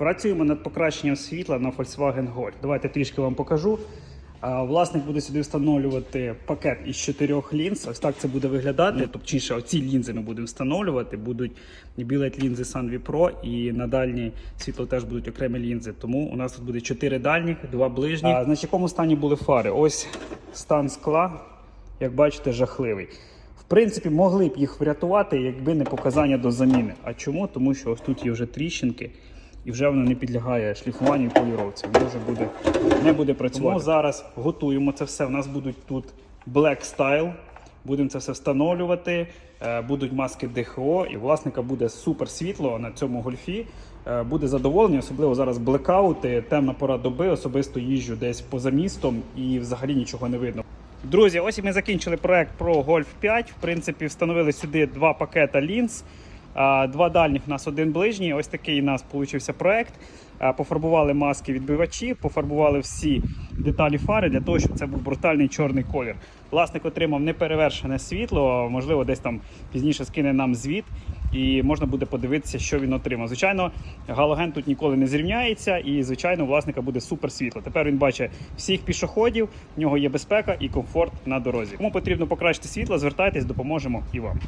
Працюємо над покращенням світла на Volkswagen Golf. Давайте трішки вам покажу. Власник буде сюди встановлювати пакет із чотирьох лінз. Ось так це буде виглядати. Тобто, оці лінзи ми будемо встановлювати. Будуть білет лінзи Sunvi Pro і на дальнє світло теж будуть окремі лінзи. Тому у нас тут буде чотири дальніх, два ближні. А, значить, в якому стані були фари? Ось стан скла, як бачите, жахливий. В принципі, могли б їх врятувати, якби не показання до заміни. А чому? Тому що ось тут є вже тріщинки, і вже воно не підлягає шліфуванню і поліровці. Воно вже буде, не буде працювати. Тому зараз готуємо це все. У нас будуть тут Black Style. Будемо це все встановлювати. Е, Будуть маски ДХО, і власника буде супер світло на цьому гольфі. Е, Буде задоволення, особливо зараз блекаути, темна пора доби. Особисто їжджу десь поза містом і взагалі нічого не видно. Друзі, ось і ми закінчили проект про Golf 5. В принципі, встановили сюди два пакета лінз. Два дальніх у нас один ближній. Ось такий у нас получився проект. Пофарбували маски відбивачі, пофарбували всі деталі фари для того, щоб це був брутальний чорний колір. Власник отримав неперевершене світло, можливо, десь там пізніше скине нам звіт, і можна буде подивитися, що він отримав. Звичайно, галоген тут ніколи не зрівняється, і звичайно, у власника буде супер світло. Тепер він бачить всіх пішоходів, в нього є безпека і комфорт на дорозі. Кому потрібно покращити світло, звертайтесь, допоможемо і вам.